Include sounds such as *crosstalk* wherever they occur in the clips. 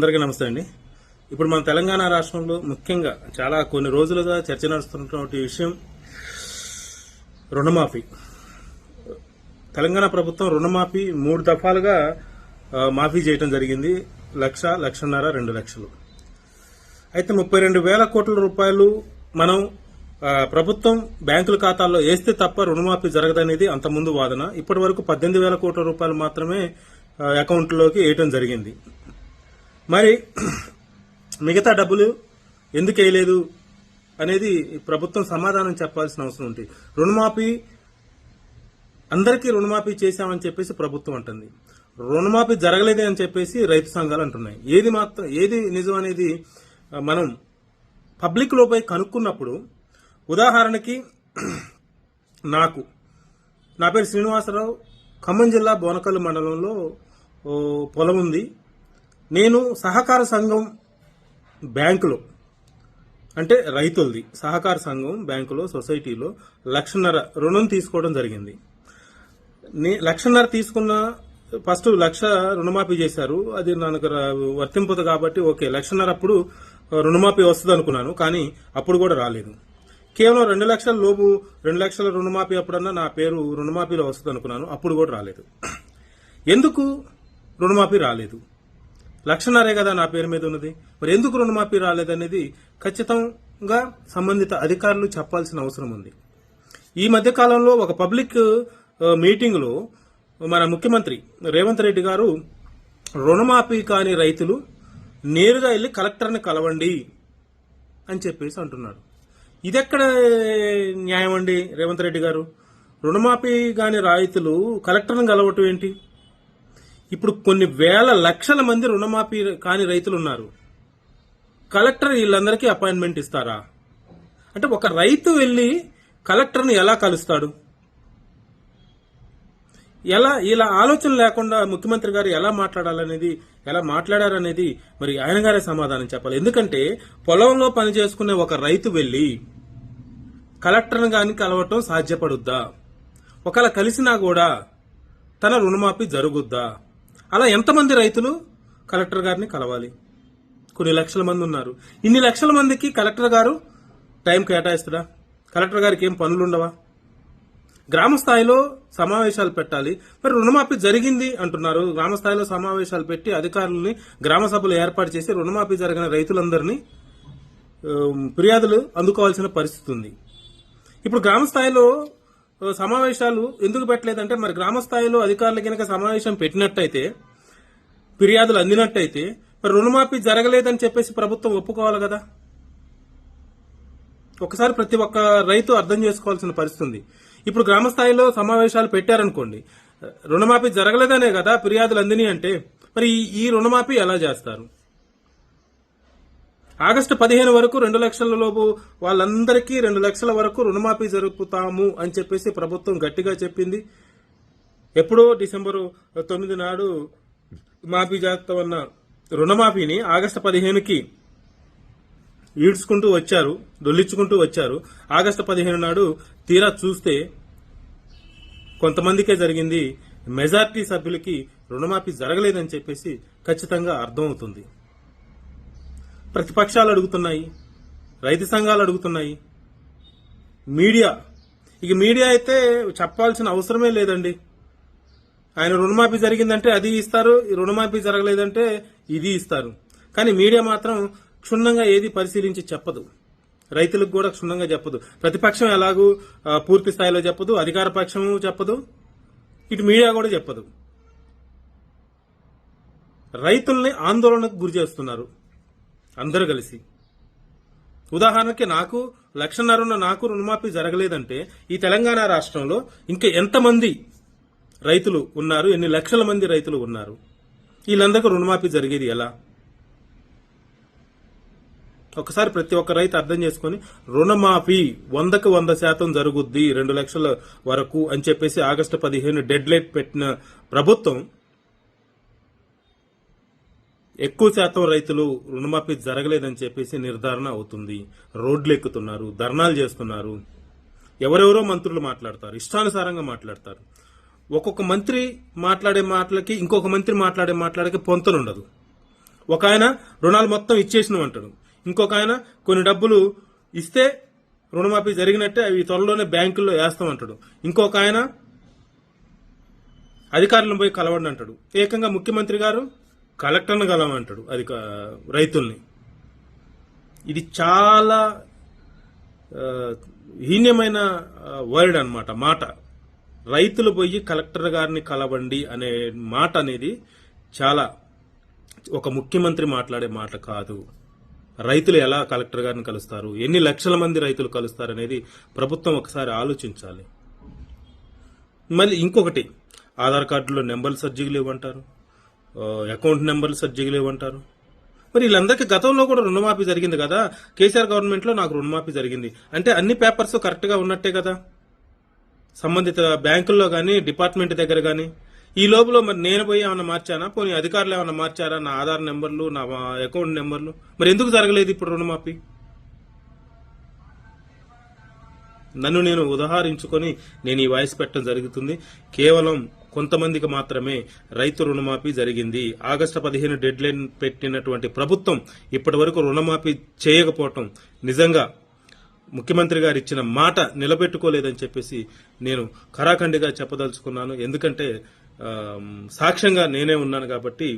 అందరికీ నమస్తే అండి. ఇప్పుడు మన తెలంగాణ రాష్ట్రంలో ముఖ్యంగా చాలా కొన్ని రోజులుగా చర్చ నడుస్తున్నటువంటి విషయం రుణమాఫీ. తెలంగాణ ప్రభుత్వం రుణమాఫీ మూడు దఫాలుగా మాఫీ చేయడం జరిగింది. లక్ష లక్షన్నర రెండు లక్షలు. అయితే ముప్పై రెండు వేల కోట్ల రూపాయలు మనం ప్రభుత్వం బ్యాంకుల ఖాతాల్లో వేస్తే తప్ప రుణమాఫీ జరగదనేది అంతకుముందు వాదన. ఇప్పటి వరకు పద్దెనిమిది వేల కోట్ల రూపాయలు మాత్రమే అకౌంట్లోకి వేయటం జరిగింది. మరి *clears throat* మిగతా డబ్బులు ఎందుకు వేయలేదు అనేది ప్రభుత్వం సమాధానం చెప్పాల్సిన అవసరం ఉంది. రుణమాఫీ అందరికీ రుణమాఫీ చేశామని చెప్పేసి ప్రభుత్వం అంటుంది. రుణమాఫీ జరగలేదే అని చెప్పేసి రైతు సంఘాలు అంటున్నాయి. ఏది మాత్రం ఏది నిజం అనేది మనం పబ్లిక్ పోయి కనుక్కున్నప్పుడు ఉదాహరణకి *clears throat* నాకు నా పేరు శ్రీనివాసరావు ఖమ్మం జిల్లా బోనకల్లు మండలంలో పొలం ఉంది. నేను సహకార సంఘం బ్యాంకులో అంటే రైతులది సహకార సంఘం బ్యాంకులో సొసైటీలో లక్షన్నర రుణం తీసుకోవడం జరిగింది. నే లక్షన్నర తీసుకున్న ఫస్ట్ లక్ష రుణమాఫీ చేశారు. అది నాకు వర్తింపదు కాబట్టి ఓకే లక్షన్నర అప్పుడు రుణమాఫీ వస్తుంది అనుకున్నాను కానీ అప్పుడు కూడా రాలేదు. కేవలం రెండు లక్షల లోపు రెండు లక్షల రుణమాఫీ అప్పుడన్నా నా పేరు రుణమాఫీలో వస్తుంది అనుకున్నాను అప్పుడు కూడా రాలేదు. ఎందుకు రుణమాఫీ రాలేదు? లక్షన్నరే కదా నా పేరు మీద ఉన్నది. మరి ఎందుకు రుణమాఫీ రాలేదనేది ఖచ్చితంగా సంబంధిత అధికారులు చెప్పాల్సిన అవసరం ఉంది. ఈ మధ్య కాలంలో ఒక పబ్లిక్ మీటింగ్లో మన ముఖ్యమంత్రి రేవంత్ రెడ్డి గారు రుణమాఫీ కాని రైతులు నేరుగా వెళ్ళి కలెక్టర్ని కలవండి అని చెప్పేసి అంటున్నాడు ఇదెక్కడ న్యాయం అండి రేవంత్ రెడ్డి గారు? రుణమాఫీ కాని రైతులు కలెక్టర్ని కలవటం ఏంటి? ఇప్పుడు కొన్ని వేల లక్షల మంది రుణమాఫీ కాని రైతులు ఉన్నారు కలెక్టర్ వీళ్ళందరికీ అపాయింట్మెంట్ ఇస్తారా? అంటే ఒక రైతు వెళ్ళి కలెక్టర్ని ఎలా కలుస్తాడు? ఎలా ఇలా ఆలోచన లేకుండా ముఖ్యమంత్రి గారు ఎలా మాట్లాడాలనేది ఎలా మాట్లాడారనేది మరి ఆయన గారే సమాధానం చెప్పాలి. ఎందుకంటే పొలంలో పని చేసుకునే ఒక రైతు వెళ్ళి కలెక్టర్ని కానీ కలవటం సాధ్యపడుద్దా? ఒకవేళ కలిసినా కూడా తన రుణమాఫీ జరుగుద్దా? అలా ఎంతమంది రైతులు కలెక్టర్ గారిని కలవాలి? కొన్ని లక్షల మంది ఉన్నారు. ఇన్ని లక్షల మందికి కలెక్టర్ గారు టైం కేటాయిస్తాడా? కలెక్టర్ గారికి ఏం పనులు ఉండవా? గ్రామ స్థాయిలో సమావేశాలు పెట్టాలి. మరి రుణమాఫీ జరిగింది అంటున్నారు. గ్రామ స్థాయిలో సమావేశాలు పెట్టి అధికారులని గ్రామ సభలు ఏర్పాటు చేసి రుణమాఫీ జరిగిన రైతులందరినీ ఫిర్యాదులు అందుకోవాల్సిన పరిస్థితి ఉంది. ఇప్పుడు గ్రామ స్థాయిలో సమావేశాలు ఎందుకు పెట్టలేదంటే మరి గ్రామ స్థాయిలో అధికారులు కనుక సమావేశం పెట్టినట్టయితే ఫిర్యాదులు అందినట్టయితే మరి రుణమాఫీ జరగలేదని చెప్పేసి ప్రభుత్వం ఒప్పుకోవాలి కదా? ఒకసారి ప్రతి ఒక్క రైతు అర్థం చేసుకోవాల్సిన పరిస్థితి ఉంది. ఇప్పుడు గ్రామ స్థాయిలో సమావేశాలు పెట్టారనుకోండి రుణమాఫీ జరగలేదనే కదా ఫిర్యాదులు అందినాయి అంటే మరి ఈ- ఈ రుణమాఫీ ఎలా చేస్తారు? ఆగస్టు పదిహేను వరకు రెండు లక్షల లోపు వాళ్ళందరికీ రెండు లక్షల వరకు రుణమాఫీ జరుపుతాము అని చెప్పేసి ప్రభుత్వం గట్టిగా చెప్పింది. ఎప్పుడో డిసెంబరు తొమ్మిది నాడు మాఫీ చేస్తామన్న రుణమాఫీని ఆగస్టు పదిహేనుకి ఈడ్చుకుంటూ వచ్చారు దొల్లించుకుంటూ వచ్చారు. ఆగస్టు పదిహేను నాడు తీరా చూస్తే కొంతమందికే జరిగింది. మెజార్టీ సభ్యులకి రుణమాఫీ జరగలేదని చెప్పేసి ఖచ్చితంగా అర్థమవుతుంది. ప్రతిపక్షాలు అడుగుతున్నాయి రైతు సంఘాలు అడుగుతున్నాయి. మీడియా. ఇక మీడియా అయితే చెప్పాల్సిన అవసరమే లేదండి. ఆయన రుణమాఫీ జరిగిందంటే అది ఇస్తారు ఈ రుణమాఫీ జరగలేదంటే ఇది ఇస్తారు. కానీ మీడియా మాత్రం క్షుణ్ణంగా ఏది పరిశీలించి చెప్పదు. రైతులకు కూడా క్షుణ్ణంగా చెప్పదు. ప్రతిపక్షం ఎలాగూ పూర్తి స్థాయిలో చెప్పదు అధికార పక్షము చెప్పదు ఇటు మీడియా కూడా చెప్పదు. రైతుల్ని ఆందోళనకు గురి చేస్తున్నారు. అందరూ కలిసి. ఉదాహరణకి నాకు లక్షన్నరన్న నాకు రుణమాఫీ జరగలేదంటే ఈ తెలంగాణ రాష్ట్రంలో ఇంకా ఎంతమంది రైతులు ఉన్నారు ఎన్ని లక్షల మంది రైతులు ఉన్నారు? వీళ్ళందరికీ రుణమాఫీ జరిగేది ఎలా? ఒకసారి ప్రతి ఒక్క రైతు అర్థం చేసుకొని రుణమాఫీ వందకు వంద శాతం జరుగుద్ది రెండు లక్షల వరకు అని చెప్పేసి ఆగస్టు పదిహేను డెడ్ లైట్ పెట్టిన ప్రభుత్వం ఎక్కువ శాతం రైతులు రుణమాఫీ జరగలేదని చెప్పేసి నిర్ధారణ అవుతుంది. రోడ్లు ఎక్కుతున్నారు ధర్నాలు చేస్తున్నారు. ఎవరెవరో మంత్రులు మాట్లాడతారు ఇష్టానుసారంగా మాట్లాడతారు. ఒక్కొక్క మంత్రి మాట్లాడే మాటలకి ఇంకొక మంత్రి మాట్లాడే మాటలకి పొంతనుండదు. ఒక ఆయన రుణాలు మొత్తం ఇచ్చేసినాం అంటాడు ఇంకొక ఆయన కొన్ని డబ్బులు ఇస్తే రుణమాఫీ జరిగినట్టే అవి త్వరలోనే బ్యాంకుల్లో వేస్తామంటాడు. ఇంకొక ఆయన అధికారులను పోయి కలవండి అంటాడు ఏకంగా ముఖ్యమంత్రి గారు కలెక్టర్ని కలమంటాడు అది రైతుల్ని. ఇది చాలా హీన్యమైన వర్డ్ అన్నమాట మాట. రైతులు పోయి కలెక్టర్ గారిని కలవండి అనే మాట అనేది చాలా ఒక ముఖ్యమంత్రి మాట్లాడే మాట కాదు. రైతులు ఎలా కలెక్టర్ గారిని కలుస్తారు? ఎన్ని లక్షల మంది రైతులు కలుస్తారు అనేది ప్రభుత్వం ఒకసారి ఆలోచించాలి. మళ్ళీ ఇంకొకటి ఆధార్ కార్డులో నెంబర్ సర్జీలు ఇవ్వంటారు అకౌంట్ నెంబర్లు సర్జిగులు ఇవ్వంటారు మరి వీళ్ళందరికీ గతంలో కూడా రుణమాఫీ జరిగింది కదా. కేసీఆర్ గవర్నమెంట్లో నాకు రుణమాఫీ జరిగింది. అంటే అన్ని పేపర్స్ కరెక్ట్గా ఉన్నట్టే కదా. సంబంధిత బ్యాంకుల్లో కానీ డిపార్ట్మెంట్ దగ్గర కానీ ఈ లోపల మరి నేను పోయి ఏమైనా మార్చానా? పోనీ అధికారులు ఏమైనా మార్చారా? నా ఆధార్ నెంబర్లు నా అకౌంట్ నెంబర్లు. మరి ఎందుకు జరగలేదు ఇప్పుడు రుణమాఫీ? నన్ను నేను ఉదహరించుకొని నేను ఈ వాయిస్ పెట్టడం జరుగుతుంది. కేవలం కొంతమందికి మాత్రమే రైతు రుణమాఫీ జరిగింది. ఆగస్టు పదిహేను డెడ్ లైన్ పెట్టినటువంటి ప్రభుత్వం ఇప్పటి వరకు రుణమాఫీ చేయకపోవటం నిజంగా ముఖ్యమంత్రి గారు ఇచ్చిన మాట నిలబెట్టుకోలేదని చెప్పేసి నేను ఖరాఖండిగా చెప్పదలుచుకున్నాను. ఎందుకంటే సాక్ష్యంగా నేనే ఉన్నాను కాబట్టి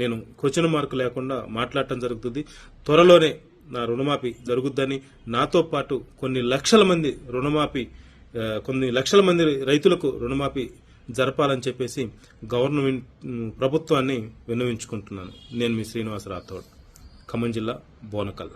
నేను క్వశ్చన్ మార్కు లేకుండా మాట్లాడటం జరుగుతుంది. త్వరలోనే నా రుణమాఫీ జరుగుద్దని నాతో పాటు కొన్ని లక్షల మంది రుణమాఫీ కొన్ని లక్షల మంది రైతులకు రుణమాఫీ జరపాలని చెప్పేసి గవర్నమెంట్ ప్రభుత్వాన్ని విన్నవించుకుంటున్నాను. నేను మీ శ్రీనివాస రాథోడ్. ఖమ్మం జిల్లా బోనకల్.